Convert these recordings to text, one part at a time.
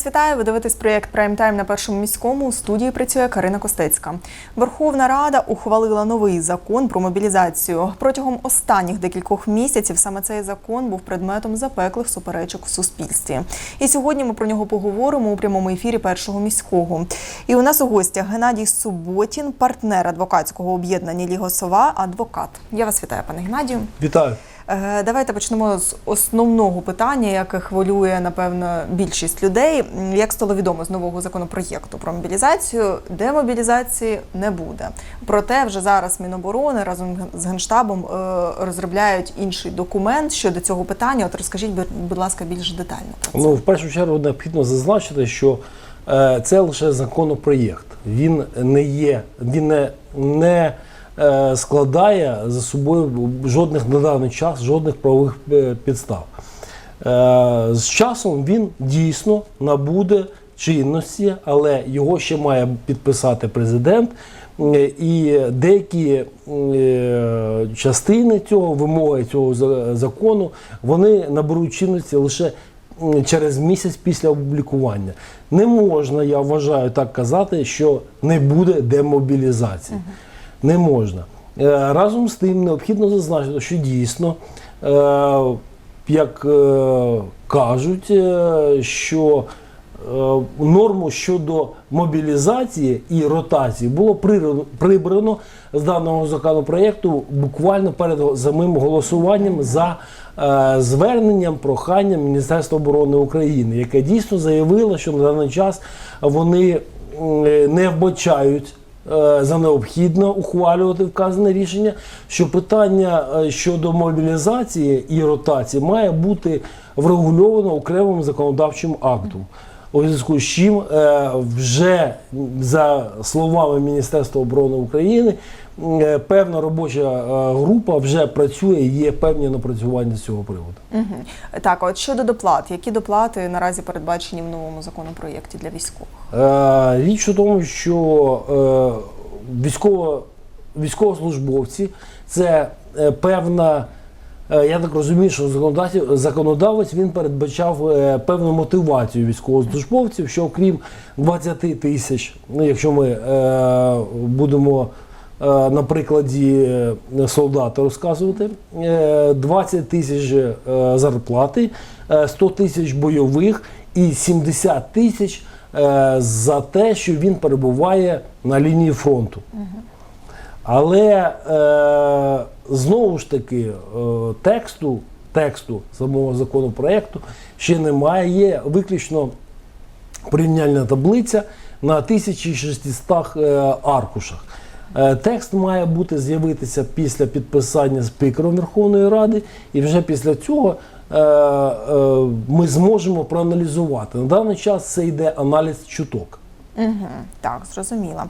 Вас вітаю. Ви дивитесь проєкт Прайм-тайм на першому міському. У студії працює Карина Костецька. Верховна Рада ухвалила новий закон про мобілізацію. Протягом останніх декількох місяців саме цей закон був предметом запеклих суперечок в суспільстві. І сьогодні ми про нього поговоримо у прямому ефірі першого міського. І у нас у гостях Геннадій Суботін, партнер адвокатського об'єднання Лігосова, адвокат. Я вас вітаю, пане Геннадію. Вітаю. Е, Давайте почнемо з основного питання, яке хвилює напевно більшість людей. Як стало відомо з нового законопроєкту про мобілізацію, демобілізації не буде. Проте вже зараз Міноборони разом з генштабом е, розробляють інший документ щодо цього питання. От розкажіть, бу- будь ласка, більш детально про це. Ну, в першу чергу необхідно зазначити, що е, це лише законопроєкт. Він не є, він не, не складає за собою жодних на даний час, жодних правових е, підстав. Е, з часом він дійсно набуде чинності, але його ще має підписати президент. Е, І деякі е, частини цього вимоги цього закону вони наберуть чинності лише через місяць після опублікування. Не можна, я вважаю, так казати, що не буде демобілізації. Не можна. Е, Разом з тим необхідно зазначити, що дійсно, е, як е, кажуть, що норму щодо мобілізації і ротації було прибрано- з даного законопроєкту буквально перед самим голосуванням за зверненням, проханням Міністерства оборони України, яке дійсно заявило, що на даний час вони не вбачають за необхідне ухвалювати вказане рішення, що питання е, щодо мобілізації і ротації має бути врегульовано окремим законодавчим актом. У зв'язку з чим е, вже за словами Міністерства оборони України е, певна робоча е, група вже працює, є певні напрацювання з цього приводу. Мгм. Так, от щодо доплат, які доплати наразі передбачені в новому законопроєкті для військових? Е, Річ у тому, що е, військово, військовослужбовці це е, певна. е, Я так розумію, що законодавець, він передбачав е, певну мотивацію військовослужбовців, що окрім 20 тисяч, ну якщо ми е, будемо е, на прикладі е, солдата розказувати, е, 20 тисяч е, зарплати, е, 100 тисяч бойових і 70 тисяч е, за те, що він перебуває на лінії фронту. Але е, знову ж таки е, тексту, тексту самого законопроекту ще немає. Є виключно порівняльна таблиця на 1600 е, аркушах. Е, Текст має бути з'явитися після підписання спікером Верховної Ради, і вже після цього е, е, ми зможемо проаналізувати. На даний час це йде аналіз чуток. Угу, так, зрозуміла.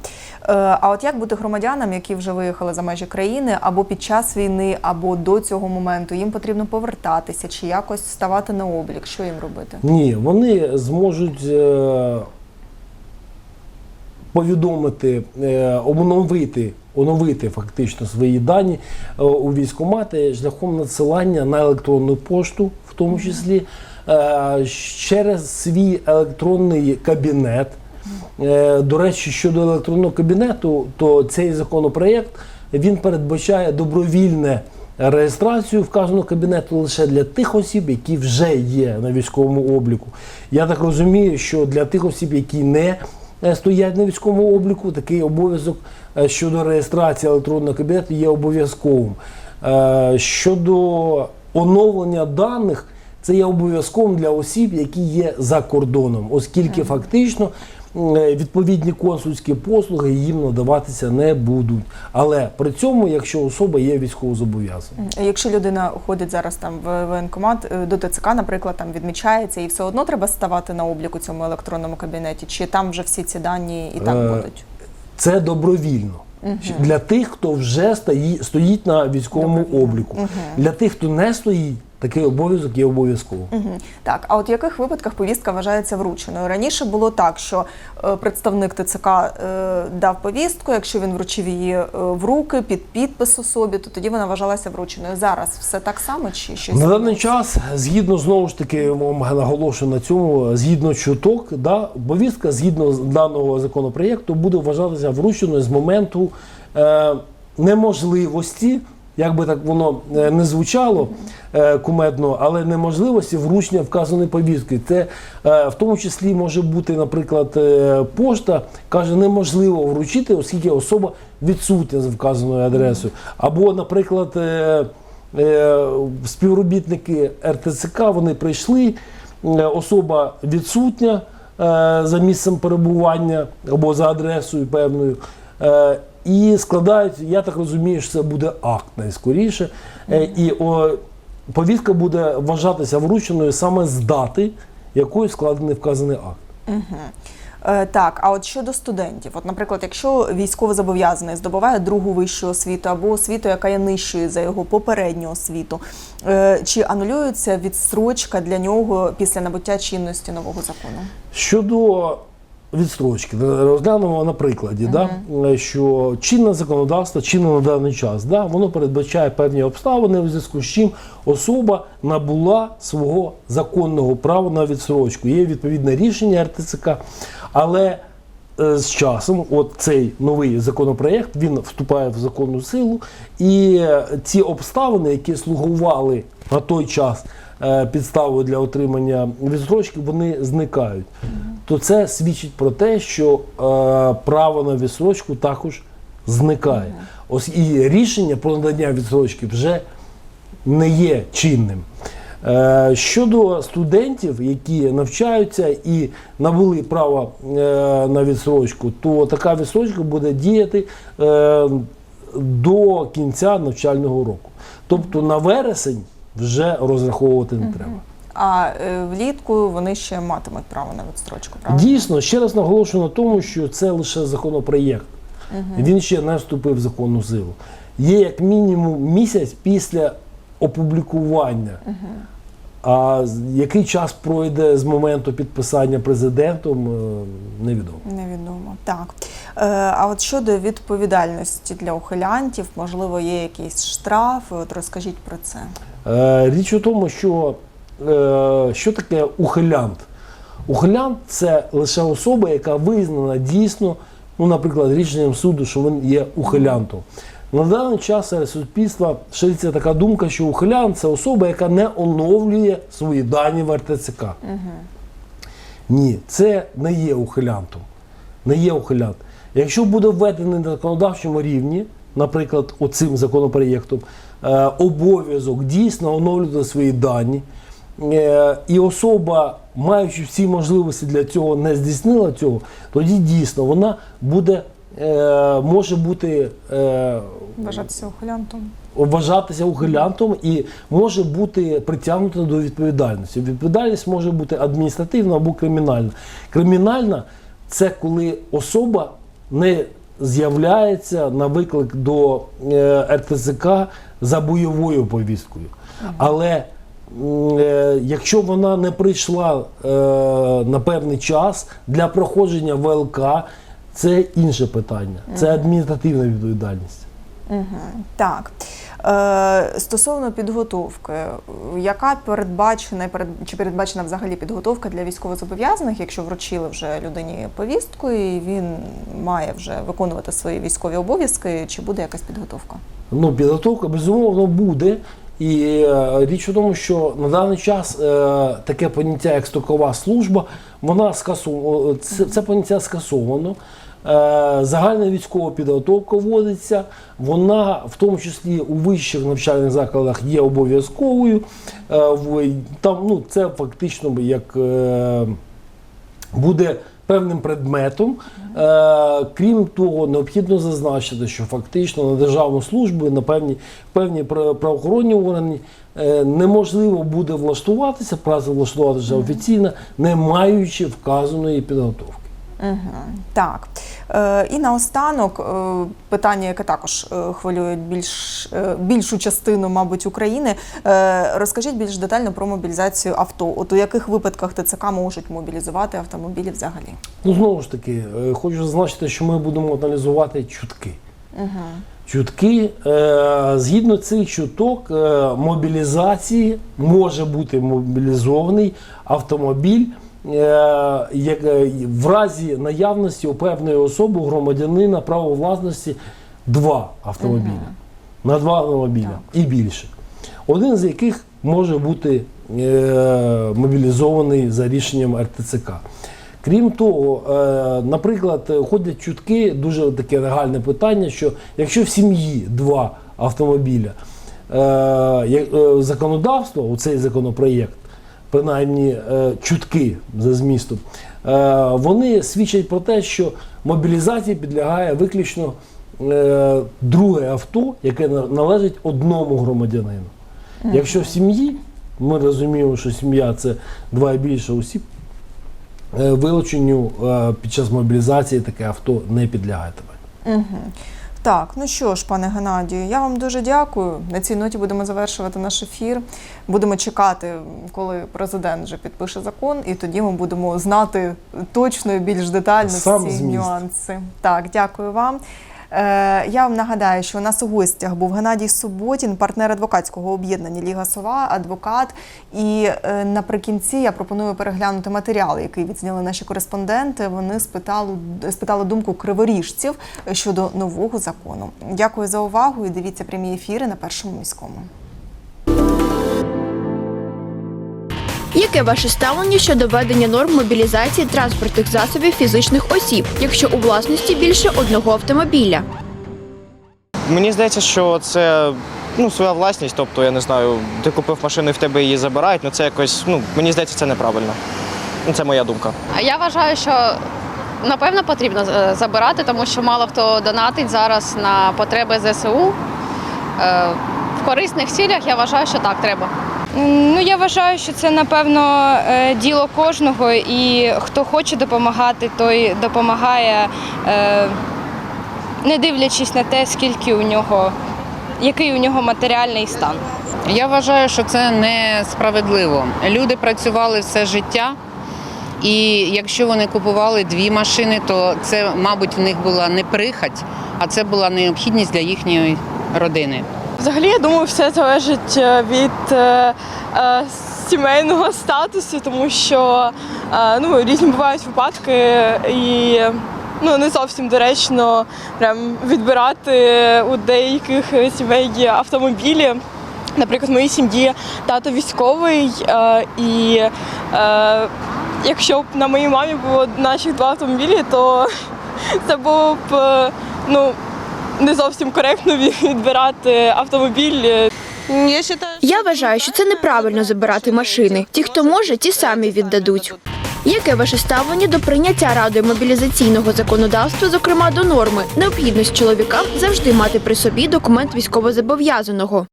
Е, а от як бути громадянам, які вже виїхали за межі країни або під час війни, або до цього моменту, їм потрібно повертатися чи якось ставати на облік? Що їм робити? Ні, вони зможуть повідомити, е, оновити, оновити фактично свої дані е, у військкомати шляхом надсилання на електронну пошту, в тому числі е, через свій електронний кабінет. До речі, щодо електронного кабінету, то цей законопроєкт він передбачає добровільне реєстрацію вказаного кабінету лише для тих осіб, які вже є на військовому обліку. Я так розумію, що для тих осіб, які не стоять на військовому обліку, такий обов'язок е, щодо реєстрації електронного кабінету є обов'язковим. Е, Щодо оновлення даних, це є обов'язковим для осіб, які є за кордоном, оскільки фактично е, відповідні консульські послуги їм надаватися не будуть. Але при цьому, якщо особа є військовозобов'язана. Якщо людина ходить зараз там в воєнкомат е, до ТЦК, наприклад, там відмічається, і все одно треба ставати на облік у цьому електронному кабінеті, чи там вже всі ці дані і так Е, будуть? Це добровільно. Для тих, хто вже стої- стоїть на військовому Добровільно. обліку. Мгм. Для тих, хто не стоїть такий обов'язок є обов'язково. Мгм. Так, а от в яких випадках повістка вважається врученою? Раніше було так, що е, представник ТЦК е, дав повістку, якщо він вручив її е, в руки під підпис особі, то тоді вона вважалася врученою. Зараз все так само чи щось? На даний час, згідно знову ж таки, вам наголошую на цьому, згідно чуток, да, повістка згідно з даного законопроєкту буде вважатися врученою з моменту е, неможливості, як би так воно е, не звучало е, кумедно, але неможливості вручення вказаної повістки. Це е, в тому числі може бути, наприклад, пошта каже, неможливо вручити, оскільки особа відсутня за вказаною адресою. Або, наприклад, співробітники РТЦК вони прийшли, особа відсутня за місцем перебування або за адресою певною. І складають, я так розумію, що це буде акт найскоріше. Е, І о, повістка буде вважатися врученою саме з дати, якою складений вказаний акт. Е, Так, а от щодо студентів, от, наприклад, якщо військовозобов'язаний здобуває другу вищу освіту або освіту, яка є нижчою за його попередню освіту, е, чи анулюється відстрочка для нього після набуття чинності нового закону? Щодо відстрочки, розглянемо на прикладі, да, що чинне законодавство, чинне на даний час, да, воно передбачає певні обставини, у зв'язку з чим особа набула свого законного права на відстрочку. Є відповідне рішення РТЦК, але е, з часом, от цей новий законопроєкт, він вступає в законну силу, і е, ці обставини, які слугували на той час е, підставою для отримання відстрочки, вони зникають. То це свідчить про те, що е, право на відстрочку також зникає. Ось і рішення про надання відстрочки вже не є чинним. Е, Щодо студентів, які навчаються і набули право е, на відсрочку, то така відсрочка буде діяти е, до кінця навчального року. Тобто на вересень вже розраховувати не треба. А е, влітку вони ще матимуть право на відстрочку, правда? Дійсно, ще раз наголошую на тому, що це лише законопроєкт. Він ще не вступив в законну силу. Є як мінімум місяць після опублікування. А який час пройде з моменту підписання президентом, е, невідомо. Невідомо. Так. Е, а от щодо відповідальності для ухилянтів, можливо, є якісь штрафи. От розкажіть про це. Річ у тому, що що таке ухилянт? Ухилянт це лише особа, яка визнана дійсно, ну, наприклад, рішенням суду, що він є ухилянтом. На даний час серед суспільства шириться така думка, що ухилянт це особа, яка не оновлює свої дані в РТЦК. Ні, це не є ухилянтом. Не є ухилянт. Якщо буде введений на законодавчому рівні, наприклад, оцим законопроєктом, е, обов'язок дійсно оновлювати свої дані, е, і особа, маючи всі можливості для цього, не здійснила цього, тоді дійсно вона буде, е, може бути е, Вважатися ухилянтом. вважатися ухилянтом і може бути притягнута до відповідальності. Відповідальність може бути адміністративна або кримінальна. Кримінальна це коли особа не з'являється на виклик до е, РТЦК за бойовою повісткою. Але е, якщо вона не прийшла е, на певний час для проходження ВЛК, це інше питання. Це адміністративна відповідальність. Так. Е, стосовно підготовки, яка передбачена перед- чи передбачена взагалі підготовка для військовозобов'язаних, якщо вручили вже людині повістку, і він має вже виконувати свої військові обов'язки, чи буде якась підготовка? Ну, підготовка безумовно буде. І е, річ у тому, що на даний час е, таке поняття, як стокова служба, вона скасовано, це, це поняття скасовано. Е, загальна військова підготовка вводиться, вона в тому числі у вищих навчальних закладах є обов'язковою. Е, там, ну, це фактично як е, буде певним предметом. Е, крім того, необхідно зазначити, що фактично на державну службу, на певні, певні правоохоронні органи е, неможливо буде влаштуватися, працевлаштуватися офіційно, не маючи вказаної підготовки. Угу. Так. Е, І наостанок е, питання, яке також е, хвилює більш, більшу частину, мабуть, України. Розкажіть більш детально про мобілізацію авто. От у яких випадках ТЦК можуть мобілізувати автомобілі взагалі? Ну, знову ж таки, хочу зазначити, що ми будемо аналізувати чутки. Чутки, е, згідно цих чуток, мобілізації може бути мобілізований автомобіль в разі наявності у певної особи, у громадянина право власності два автомобілі. На два автомобіля і більше. Один з яких може бути е, мобілізований за рішенням РТЦК. Крім того, е, наприклад, ходять чутки, дуже таке реальне питання, що якщо в сім'ї два автомобіля, е, е, законодавство, у цей законопроєкт, принаймні е, чутки за змістом, е, вони свідчать про те, що мобілізації підлягає виключно е, друге авто, яке належить одному громадянину. Якщо в сім'ї, ми розуміємо, що сім'я це два і більше осіб, вилученню під час мобілізації таке авто не підлягає тебе. Угу. Так, ну що ж, пане Геннадію, я вам дуже дякую. На цій ноті будемо завершувати наш ефір. Будемо чекати, коли президент вже підпише закон, і тоді ми будемо знати точно і більш детально Сам всі зміст. нюанси. Так, дякую вам. Е, я вам нагадаю, що у нас у гостях був Геннадій Суботін, партнер адвокатського об'єднання Ліга Сова, адвокат. І е, наприкінці я пропоную переглянути матеріал, який відзняли наші кореспонденти. Вони спитали, спитали думку криворіжців щодо нового закону. Дякую за увагу і дивіться прямі ефіри на першому міському. Яке ваше ставлення щодо введення норм мобілізації транспортних засобів фізичних осіб, якщо у власності більше одного автомобіля? Мені здається, що це ну, своя власність, тобто, я не знаю, ти купив машину і в тебе її забирають, ну це якось, ну, мені здається, це неправильно. Ну, Це моя думка. А я вважаю, що напевно потрібно е, забирати, тому що мало хто донатить зараз на потреби ЗСУ. Е, В корисних цілях я вважаю, що так треба. Ну, я вважаю, що це напевно е, діло кожного, і хто хоче допомагати, той допомагає, е, не дивлячись на те, скільки у нього, який у нього матеріальний стан. Я вважаю, що це несправедливо. Люди працювали все життя, і якщо вони купували дві машини, то це, мабуть, в них була не прихоть, а це була необхідність для їхньої родини. Взагалі, я думаю, все залежить е, від е, е, сімейного статусу, тому що е, ну, різні бувають випадки, і ну, не зовсім доречно прям відбирати у деяких сімей автомобілі. Наприклад, в моїй сім'ї тато військовий, е, і е, якщо б на моїй мамі було наших два автомобілі, то це було б е, ну, не зовсім коректно відбирати автомобіль. Я вважаю, що це неправильно забирати машини. Ті, хто може, ті самі віддадуть. Яке ваше ставлення до прийняття радою мобілізаційного законодавства, зокрема до норми, необхідність чоловікам завжди мати при собі документ військовозобов'язаного?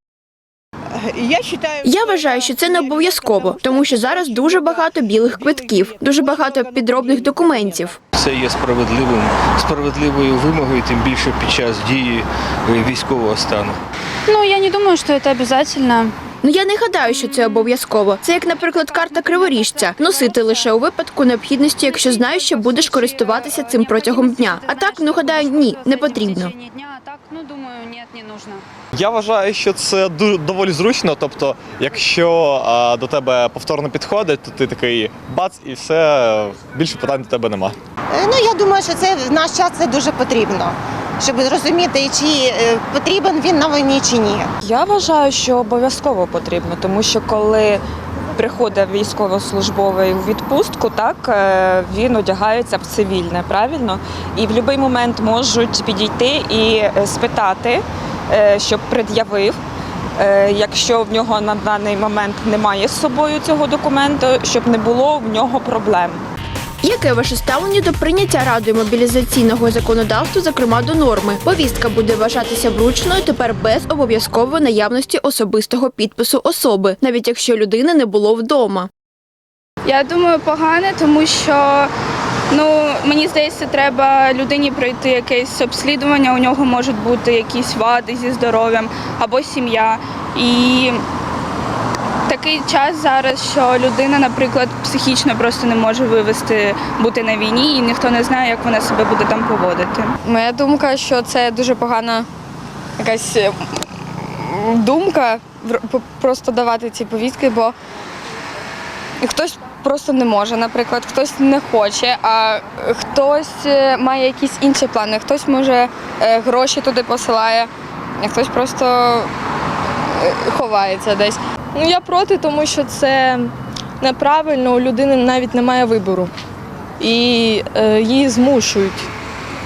Я вважаю, що це не обов'язково, тому що зараз дуже багато білих квитків, дуже багато підробних документів. Це є справедливим, справедливою вимогою, тим більше під час дії військового стану. Ну, я не думаю, що це обов'язково. Ну я не гадаю, що це обов'язково. Це як, наприклад, карта криворіжця. Носити лише у випадку необхідності, якщо знаєш, що будеш користуватися цим протягом дня. А так, ну гадаю, ні, не потрібно. Так, ну думаю, ні, не нужно. Я вважаю, що це доволі зручно. Тобто, якщо а, до тебе повторно підходить, то ти такий бац, і все більше питань до тебе нема. Е, Ну я думаю, що це в наш час це дуже потрібно, щоб зрозуміти, чи е, потрібен він на війні чи ні. Я вважаю, що обов'язково потрібно, тому що коли приходить військовослужбовий у відпустку, так е, він одягається в цивільне, правильно? І в будь-який момент можуть підійти і е, спитати, щоб пред'явив. Якщо в нього на даний момент немає з собою цього документу, щоб не було в нього проблем. Яке ваше ставлення до прийняття радою мобілізаційного законодавства, зокрема до норми? Повістка буде вважатися вручною тепер без обов'язкової наявності особистого підпису особи, навіть якщо людини не було вдома. Я думаю, погане, тому що Ну, мені здається, треба людині пройти якесь обслідування, у нього можуть бути якісь вади зі здоров'ям або сім'я. І такий час зараз, що людина, наприклад, психічно просто не може вивести бути на війні, і ніхто не знає, як вона себе буде там поводити. Моя думка, що це дуже погана якась е, думка просто давати ці повістки, бо хтось просто не може, наприклад, хтось не хоче, а хтось е, має якісь інші плани, хтось може е, гроші туди посилає, а хтось просто е, ховається десь. Ну я проти, тому що це неправильно, у людини навіть немає вибору. І е, її змушують.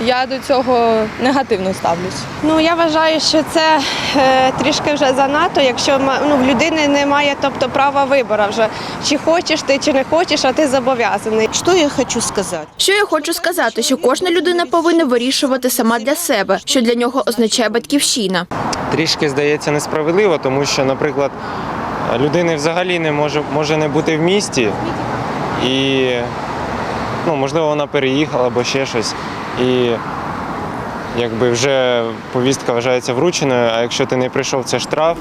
Я до цього негативно ставлюсь. Ну я вважаю, що це е, трішки вже занадто, якщо ну, в людини немає тобто, права вибору вже. Чи хочеш ти, чи не хочеш, а ти зобов'язаний. Що я хочу сказати? Що я хочу сказати, що кожна людина повинна вирішувати сама для себе, що для нього означає батьківщина. трішки здається несправедливо, тому що, наприклад, людини взагалі не може, може не бути в місті, і ну, можливо вона переїхала або ще щось. І якби вже повістка вважається врученою, а якщо ти не прийшов, це штраф.